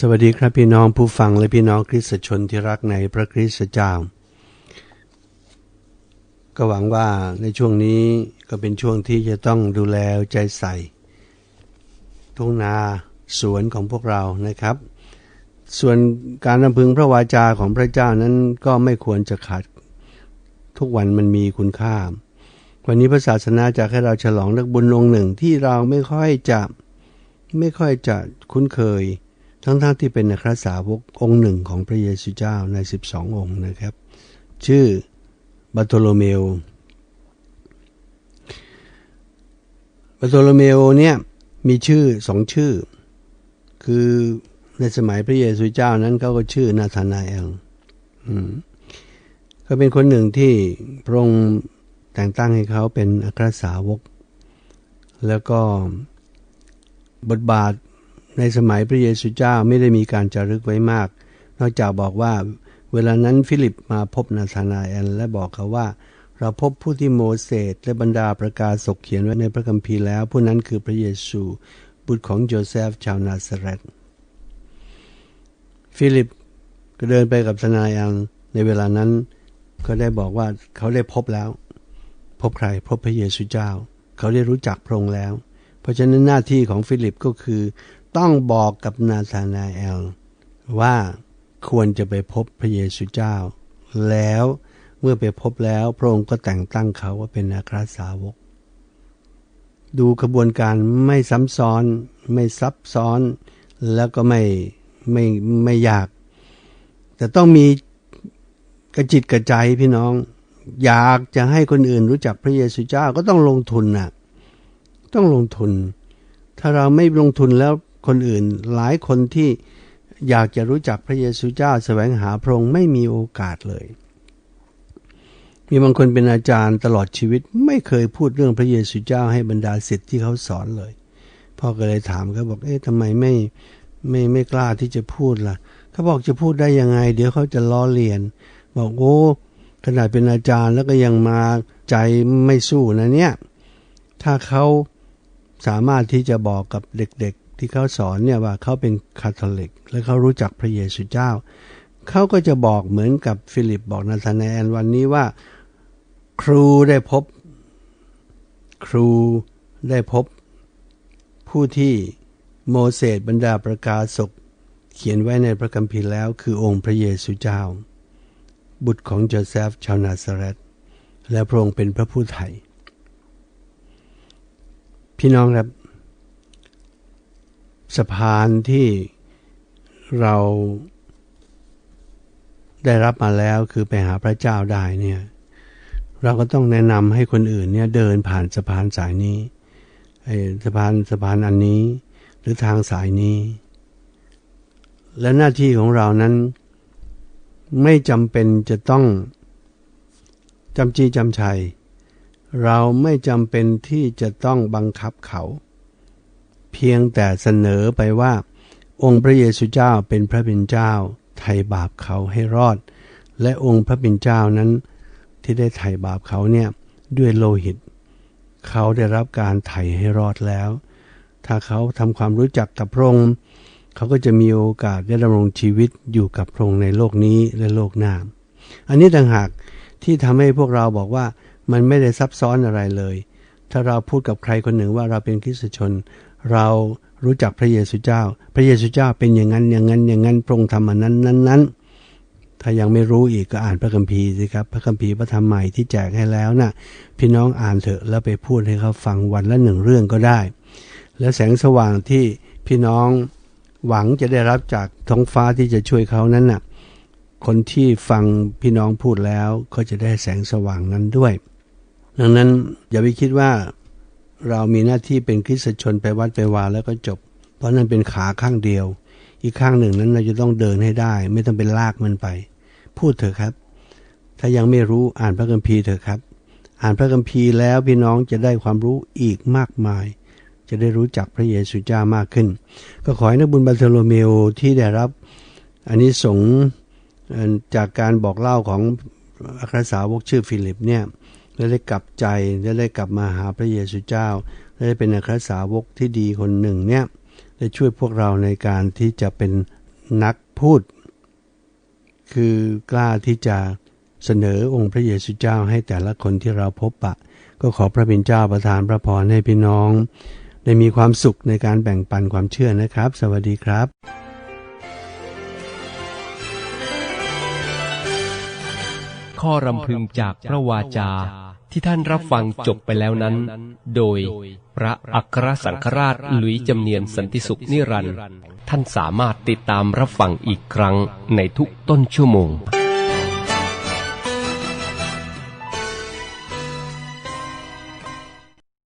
สวัสดีครับพี่น้องผู้ฟังและพี่น้องคริสตชนที่รักในพระคริสตเจ้า ก็หวังว่าในช่วงนี้ก็เป็นช่วงที่จะต้องดูแลใจใส่ ทุ่งนาสวนของพวกเรานะครับ ส่วนการรำพึงพระวาจาของพระเจ้านั้นก็ไม่ควรจะขาดทุกวันมันมีคุณค่า วันนี้พระศาสนาจะให้เราฉลองนักบุญองค์หนึ่งที่เราไม่ค่อยจะไม่ค่อยจะคุ้นเคย ทั้งๆทที่เป็นนักสาวกองค์หนึ่งของพระเยซูเจ้าใน 12 องค์นะครับ ชื่อบาโตโลเมโอบาโตโลเมโอเนี่ยมีชื่อสองชื่อ คือในสมัยพระเยซูเจ้านั้นเขาก็ชื่อนาธานาเอลก็เป็นคนหนึ่งที่พระองค์แต่งตั้งให้เขาเป็นอัครสาวก แล้วก็บทบาท ในสมัยพระเยซูเจ้าไม่ได้มีการจารึกไว้มาก นอกจากบอกว่า เวลานั้นฟิลิปมาพบนาธานาเอลและบอกเขาว่า เราพบผู้ที่โมเสสและบรรดาประกาศศกเขียนไว้ในพระคัมภีร์แล้ว ผู้นั้นคือพระเยซู บุตรของโจเซฟชาวนาซาเรตฟิลิปก็เดินไปกับทนายอังในเวลานั้นก็ได้บอกว่าเขาได้พบแล้ว พบใครพบพระเยซูเจ้า เขาได้รู้จักพระองค์แล้ว เพราะฉะนั้นหน้าที่ของฟิลิปก็คือ ต้องบอกกับนาธานาเอล ว่าควรจะไปพบพระเยซูเจ้า แล้วเมื่อไปพบแล้วพระองค์ก็แต่งตั้งเขาว่าเป็นอาคราสาวก ดูกระบวนการไม่ซ้ำซ้อน ไม่ซับซ้อน แล้วก็ไม่ไม่ไม่ยาก แต่ต้องมีกระจิตกระใจพี่น้อง อยากจะให้คนอื่นรู้จักพระเยซูเจ้าก็ต้องลงทุนนะ่ะ ต้องลงทุน ถ้าเราไม่ลงทุนแล้วคนอื่นหลายคนที่อยากจะรู้จักพระเยซูเจ้าแสวงหาพระองค์ไม่มีโอกาสเลย มีบางคนเป็นอาจารย์ตลอดชีวิตไม่เคยพูดเรื่องพระเยซูเจ้าให้บรรดาศิษย์ที่เขาสอนเลย พ่อก็เลยถามเขาบอกเอ๊ะทำไมไม่ไม่ไม่กล้าที่จะพูดล่ะเขาบอกจะพูดได้ยังไง เดี๋ยวเขาจะล้อเลียน บอกโอ้ขนาดเป็นอาจารย์แล้วก็ยังมาใจไม่สู้นะเนี่ย ถ้าเขา สามารถที่จะบอกกับเด็กๆ ที่เขาสอนเนี่ยว่าเขาเป็นคาทอลิก และเขารู้จักพระเยซูเจ้า เขาก็จะบอกเหมือนกับฟิลิปบอกนาธานแอนวันนี้ว่า ครูได้พบ ครูได้พบ ผู้ที่โมเสสบรรดาประกาศกเขียนไว้ในพระคัมภีร์แล้วคือองค์พระเยซูเจ้า บุตรของโจเซฟชาวนาซาเรตและพระองค์เป็นพระผู้ไถ่ พี่น้องครับ สะพานที่เราได้รับมาแล้วคือไปหาพระเจ้าได้เนี่ย เราก็ต้องแนะนำให้คนอื่นเนี่ยเดินผ่านสะพานสายนี้สะพานสะพานอันนี้ หรือทางสายนี้ และหน้าที่ของเรานั้นไม่จำเป็นจะต้องจำจีจำชัย เราไม่จำเป็นที่จะต้องบังคับเขา เพียงแต่เสนอไปว่า องค์พระเยซูเจ้าเป็นพระเป็นเจ้า ไถ่บาปเขาให้รอด และองค์พระเป็นเจ้านั้น ที่ได้ไถ่บาปเขาเนี่ยด้วยโลหิต เขาได้รับการไถ่ให้รอดแล้ว ถ้าเขาทำความรู้จักกับพระองค์เขาก็จะมีโอกาสได้ดำรงชีวิตอยู่กับพระองค์ในโลกนี้และโลกหน้า อันนี้ต่างหากที่ทำให้พวกเราบอกว่า มันไม่ได้ซับซ้อนอะไรเลย ถ้าเราพูดกับใครคนหนึ่งว่าเราเป็นคริสตชน เรารู้จักพระเยซูเจ้า พระเยซูเจ้าเป็นอย่างนั้นอย่างนั้นอย่างนั้นพระองค์ทำอันนั้นนั้นนั้นถ้ายังไม่รู้อีกก็อ่านพระคัมภีร์สิครับ พระคัมภีร์พระธรรมใหม่ที่แจกให้แล้วนะ่ะ พี่น้องอ่านเถอะแล้วไปพูดให้เขาฟังวันละหนึ่งเรื่องก็ได้ และแสงสว่างที่พี่น้องหวังจะได้รับจากท้องฟ้าที่จะช่วยเขานั้นน่ะคนที่ฟังพี่น้องพูดแล้วก็จะได้แสงสว่างนั้นด้วย ดังนั้นอย่าไปคิดว่าเรามีหน้าที่เป็นคริสตชนไปวัดไปวาแล้วก็จบ เพราะนั้นเป็นขาข้างเดียว อีกข้างหนึ่งนั้นเราจะต้องเดินให้ได้ ไม่ต้องเป็นลากมันไป พูดเถอะครับ ถ้ายังไม่รู้อ่านพระคัมภีร์เถอะครับ อ่านพระคัมภีร์แล้วพี่น้องจะได้ความรู้อีกมากมาย จะได้รู้จักพระเยซูเจ้ามากขึ้น ก็ขอให้นักบุญบาเทโลเมโอที่ได้รับอันนี้สงจากการบอกเล่าของอัครสาวกชื่อฟิลิปเนี่ย และได้กลับใจและได้กลับมาหาพระเยซูเจ้า และได้เป็นอัครสาวกที่ดีคนหนึ่งเนี่ยได้ช่วยพวกเราในการที่จะเป็นนักพูด คือกล้าที่จะเสนอองค์พระเยซูเจ้าให้แต่ละคนที่เราพบปะ ก็ขอพระบิดาเจ้าประทานพระพรให้พี่น้อง ได้มีความสุขในการแบ่งปันความเชื่อนะครับ สวัสดีครับข้อรำพึงจากพระวาจา ที่ท่านรับฟังจบไปแล้วนั้น โดยพระอัครสังฆราชหลุยจำเนียนสันติสุขนิรันดร์ท่านสามารถติดตามรับฟังอีกครั้งในทุกต้นชั่วโมง